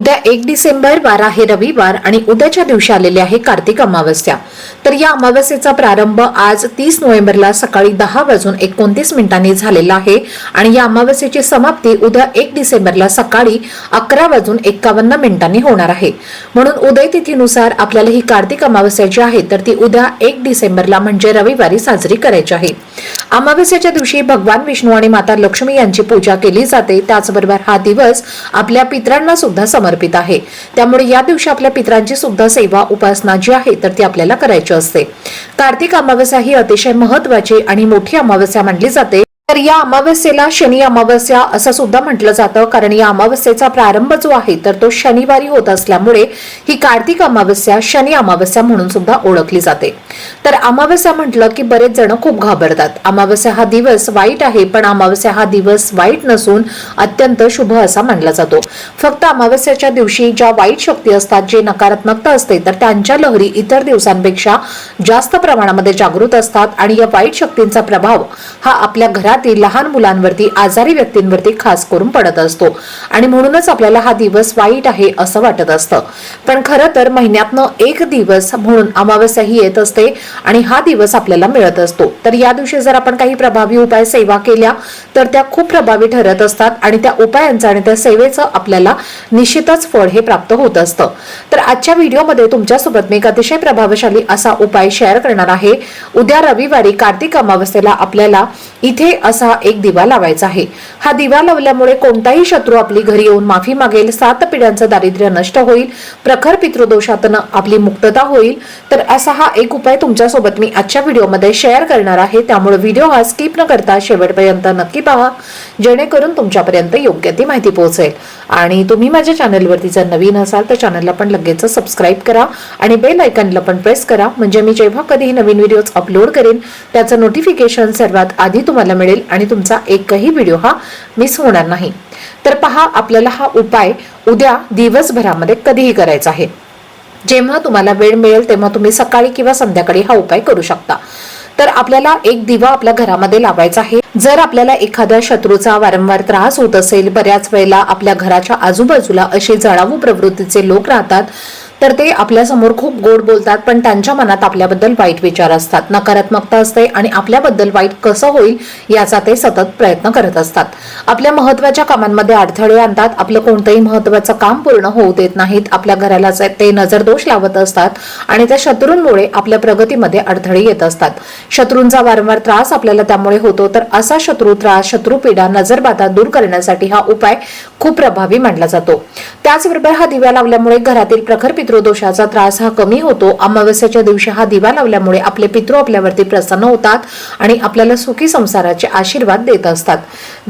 उद्या एक डिसेंबर वार आहे रविवार आणि उद्याच्या दिवशी आलेली आहे कार्तिक अमावस्या. तर या अमावस्येचा प्रारंभ आज तीस नोव्हेंबरला सकाळी दहा वाजून एकोणतीस मिनिटांनी झालेला आहे आणि या अमावस्येची समाप्ती उद्या एक डिसेंबरला सकाळी अकरा वाजून एकावन्न मिनिटांनी होणार आहे. म्हणून उदय तिथीनुसार आपल्याला ही कार्तिक अमावस्या जी आहे तर ती उद्या एक डिसेंबरला म्हणजे रविवारी साजरी करायची आहे. अमावस्याच्या दिवशी भगवान विष्णू आणि माता लक्ष्मी यांची पूजा केली जाते. त्याचबरोबर हा दिवस आपल्या पितरांना सुद्धा समर्पित आहे. त्यामुळे या दिवशी आपल्या पितरांची सुद्धा सेवा उपासना जी आहे तर ती आपल्याला करायची असते. कार्तिक अमावस्या ही अतिशय महत्वाची आणि मोठी अमावस्या मानली जाते. तर या अमावस्येला शनी अमावस्या असं सुद्धा म्हटलं जातं. कारण या अमावस्येचा प्रारंभ जो आहे तर तो शनिवारी होत असल्यामुळे ही कार्तिक अमावस्या शनी अमावस्या म्हणून सुद्धा ओळखली जाते. तर अमावस्या म्हटलं की बरेच जण खूप घाबरतात. अमावस्या हा दिवस वाईट आहे पण अमावस्या हा दिवस वाईट नसून अत्यंत शुभ असा मानला जातो. फक्त अमावस्याच्या दिवशी ज्या वाईट शक्ती असतात जे नकारात्मकता असते तर त्यांच्या लहरी इतर दिवसांपेक्षा जास्त प्रमाणामध्ये जागृत असतात आणि या वाईट शक्तींचा प्रभाव हा आपल्या घरात घरातील लहान मुलांवरती आजारी व्यक्तींवरती खास करून पडत असतो. आणि म्हणूनच आपल्याला हा दिवस वाईट आहे असं वाटत असतं. पण खरं तर महिन्यातनं एक दिवस म्हणून अमावस्या ही येत असते आणि हा दिवस आपल्याला मिळत असतो. तर या दिवशी जर आपण काही प्रभावी उपाय सेवा केल्या तर त्या खूप प्रभावी ठरत असतात आणि त्या उपायांचं आणि त्या सेवेचं आपल्याला निश्चितच फळ हे प्राप्त होत असतं. तर आजच्या व्हिडिओमध्ये तुमच्यासोबत मी एक अतिशय प्रभावशाली असा उपाय शेअर करणार आहे. उद्या रविवारी कार्तिक अमावस्येला आपल्याला इथे असा एक दिवा लावायचा आहे. हा दिवा लावल्यामुळे कोणताही शत्रू आपली घरी येऊन माफी मागेल सात पिढ्यांचं दारिद्र्य नष्ट होईल प्रखर पितृदोषातनं आपली मुक्तता होईल. तर असा हा एक उपाय तुमच्यासोबत मी आजच्या व्हिडिओमध्ये शेअर करणार आहे. त्यामुळे व्हिडिओ हा स्किप न करता शेवटपर्यंत नक्की पहा. जेणेकरून तुमच्यापर्यंत योग्य ती माहिती पोहोचेल. आणि तुम्ही माझ्या चॅनलवरती जर नवीन असाल तर चॅनलला पण लगेच सबस्क्राईब करा आणि बेल आयकनला पण प्रेस करा. म्हणजे मी जेव्हा कधीही नवीन व्हिडिओज अपलोड करेन त्याचं नोटिफिकेशन सर्वात आधी तुम्हाला मिळेल. आणि तुमचा एकही व्हिडिओ हा मिस होणार नाही. तर पहा आपल्याला हा उपाय उद्या दिवसभरामध्ये कधीही करायचा आहे. जेव्हा तुम्हाला वेळ मिळेल तेव्हा तुम्ही सकाळी किंवा संध्याकाळी हा उपाय करू शकता. तर आपल्याला एक दिवा आपल्या घरामध्ये लावायचा आहे. जर आपल्याला एखाद्या शत्रूचा वारंवार त्रास होत असेल बऱ्याच वेळेला आपल्या घराच्या आजूबाजूला असे जळावू प्रवृत्तीचे लोक राहतात. तर ते आपल्यासमोर खूप गोड बोलतात पण त्यांच्या मनात आपल्याबद्दल वाईट विचार असतात. नकारात्मकता असते आणि आपल्याबद्दल वाईट कसं होईल याचा ते सतत प्रयत्न करत असतात. आपल्या महत्त्वाच्या कामांमध्ये अडथळे आणतात. आपलं कोणतंही महत्वाचं काम पूर्ण होऊ देत नाहीत. आपल्या घराला ते नजरदोष लावत असतात आणि त्या शत्रूंमुळे आपल्या प्रगतीमध्ये अडथळे येत असतात. शत्रूंचा वारंवार त्रास आपल्याला त्यामुळे होतो तर असा शत्रू त्रास शत्रू पीडा नजरबाधा दूर करण्यासाठी हा उपाय खूप प्रभावी मानला जातो. त्याचबरोबर हा दिव्या लावल्यामुळे घरातील प्रखर पितृदोषाचा त्रास हा कमी होतो. अमावस्याच्या दिवशी हा दिवा लावल्यामुळे आपले पितृ आपल्यावरती प्रसन्न होतात आणि आपल्याला सुखी संसाराचे आशीर्वाद देत असतात.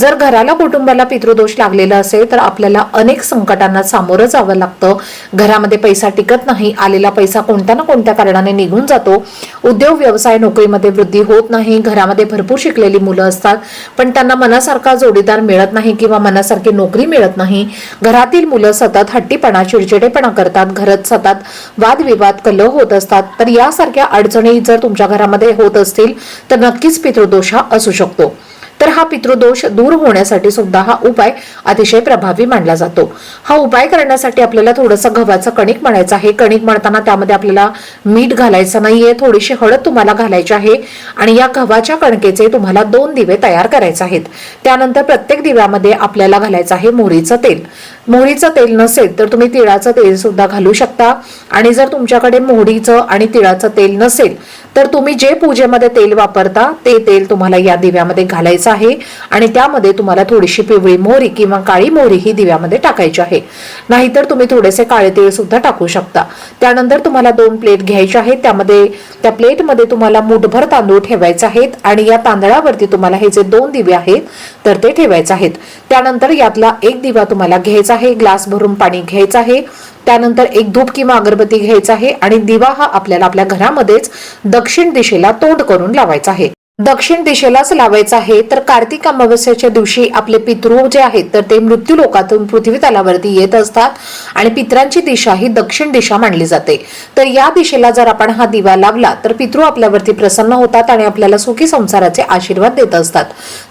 जर घराला कुटुंबाला पितृदोष लागलेला असेल तर आपल्याला अनेक संकटांना सामोरं जावं लागतं. घरामध्ये पैसा टिकत नाही आलेला पैसा कोणत्या ना कोणत्या कारणाने निघून जातो. उद्योग व्यवसाय नोकरीमध्ये वृद्धी होत नाही घरामध्ये भरपूर शिकलेली मुलं असतात. पण त्यांना मनासारखा जोडीदार मिळत नाही किंवा मनासारखी नोकरी मिळत नाही. घरातील मुलं सतत हट्टीपणा चिडचिडेपणा करतात. घरात सतत वादविवाद कलह होत असतात. तर यासारख्या अडचणी जर तुमच्या घरामध्ये होत असतील तर नक्कीच पितृदोष हा असू शकतो. तर हा पितृदोष दूर होण्यासाठी सुद्धा हा उपाय अतिशय प्रभावी मानला जातो. हा उपाय करण्यासाठी आपल्याला थोडंसं गव्हाचं कणिक म्हणायचं आहे. कणिक म्हणताना त्यामध्ये आपल्याला मीठ घालायचं नाहीये. थोडीशी हळद तुम्हाला घालायची आहे आणि या गव्हाच्या कणकेचे तुम्हाला दोन दिवे तयार करायचे आहेत. त्यानंतर प्रत्येक दिव्यामध्ये आपल्याला घालायचं आहे मोहरीचं तेल. मोहरीचं तेल नसेल तर तुम्ही तिळाचं तेल सुद्धा घालू शकता. आणि जर तुमच्याकडे मोहरीचं आणि तिळाचं तेल नसेल तर तुम्ही जे पूजेमध्ये तेल वापरता ते तेल तुम्हाला या दिव्यामध्ये घालायचं आहे. आणि त्यामध्ये तुम्हाला थोडीशी पिवळी मोहरी किंवा काळी मोहरी ही दिव्यामध्ये टाकायची आहे. नाहीतर तुम्ही थोडेसे काळे तेल सुद्धा टाकू शकता. त्यानंतर तुम्हाला दोन प्लेट घ्यायचे आहेत. त्यामध्ये त्या प्लेटमध्ये तुम्हाला मुठभर तांदूळ ठेवायचे आहेत. आणि या तांदळावरती तुम्हाला हे जे दोन दिवे आहेत तर ते ठेवायचे आहेत. त्यानंतर यातला एक दिवा तुम्हाला घ्यायचा आहे ग्लास भरून पाणी घ्यायचं आहे त्यानंतर एक धूप किंवा अगरबत्ती घ्यायचा आहे आणि दिवा हा आपल्याला आपल्या घरामध्येच दक्षिण दिशेला तोंड करून लावायचा आहे. दक्षिण दिशेलाच लावायचं आहे. तर कार्तिक अमावस्याच्या दिवशी आपले पितृ जे आहेत तर ते मृत्यू लोकातून पृथ्वी तलावरती येत असतात आणि पित्रांची दिशा ही दक्षिण दिशा मानली जाते. तर या दिशेला जर आपण हा दिवा लावला तर पितृ आपल्यावरती प्रसन्न होतात आणि आपल्याला सुखी संसाराचे आशीर्वाद देत असतात.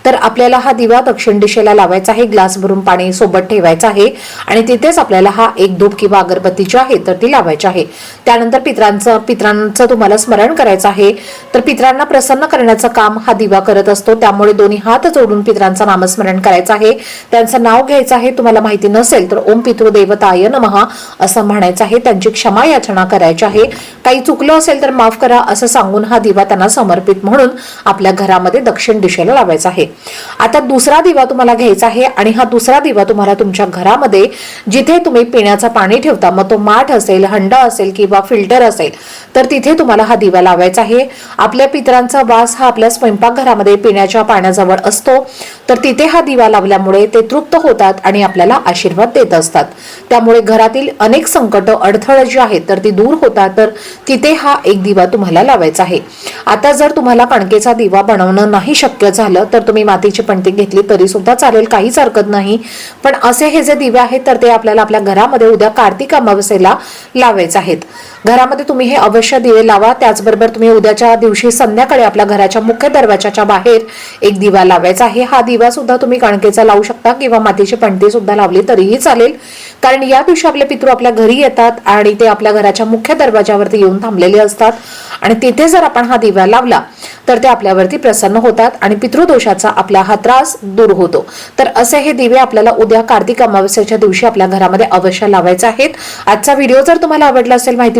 तर आपल्याला हा दिवा दक्षिण दिशेला लावायचा आहे ग्लास भरून पाणी सोबत ठेवायचं आहे आणि तिथेच आपल्याला हा एक धूप किंवा अगरबत्ती जी आहे तर ती लावायची आहे. त्यानंतर पित्रांचं पितरांचं तुम्हाला स्मरण करायचं आहे. तर पितरांना प्रसन्न करण्याचं काम हा दिवा करत असतो. त्यामुळे दोन्ही हात जोडून पितरांचं नामस्मरण करायचं आहे. त्यांचं नाव घ्यायचं आहे. तुम्हाला माहिती नसेल तर ओम पितृदेवताय नमहा असं म्हणायचं आहे. त्यांची क्षमा याचना करायची आहे. काही चुकलं असेल तर माफ करा असं सांगून हा दिवा त्यांना समर्पित म्हणून आपल्या घरामध्ये दक्षिण दिशेला लावायचा आहे. आता दुसरा दिवा तुम्हाला घ्यायचा आहे आणि हा दुसरा दिवा तुम्हाला तुमच्या घरामध्ये जिथे तुम्ही पिण्याचं पाणी ठेवता मग तो माठ असेल हंडा असेल किंवा फिल्टर असेल तर तिथे तुम्हाला हा दिवा लावायचा आहे. आपल्या पितरांचा वास हा आपल्या स्वयंपाकघरामध्ये पिण्याच्या पाण्याजवळ असतो तर तिथे हा दिवा लावल्यामुळे ते तृप्त होतात आणि आपल्याला आशीर्वाद देत असतात. त्यामुळे घरातील अनेक संकट अडथळे जे आहेत तर ती दूर होतात तर तिथे हा एक दिवा तुम्हाला लावायचा आहे. आता जर तुम्हाला कणकेचा दिवा बनवणं नाही शक्य झालं तर तुम्ही मातीची पणती घेतली तरी सुद्धा चालेल काहीच हरकत नाही. पण असे हे जे दिवे आहेत तर ते आपल्याला आपल्या घरामध्ये उद्या कार्तिक अमावस्येला लावायचे आहेत. घरामध्ये तुम्ही हे अवश्य दिवे लावा. त्याचबरोबर तुम्ही उद्याच्या दिवशी संध्याकाळी आपल्या घराच्या मुख्य दरवाजाच्या बाहेर एक दिवा लावायचा आहे. हा दिवा सुद्धा तुम्ही कणकेचा लावू शकता किंवा मातीची पणती सुद्धा लावली तरीही चालेल. कारण या दिवशी आपले पितृ आपल्या घरी येतात आणि ते आपल्या घराच्या मुख्य दरवाजावरती येऊन थांबलेले असतात. आणि तिथे जर आपण हा दिवा लावला तर ते आपल्यावरती प्रसन्न होतात आणि पितृदोषाचा आपला हा त्रास दूर होतो. तर असे हे दिवे आपल्याला उद्या कार्तिक अमावस्याच्या दिवशी आपल्या घरामध्ये अवश्य लावायचे आहेत. आजचा व्हिडिओ जर तुम्हाला आवडला असेल माहिती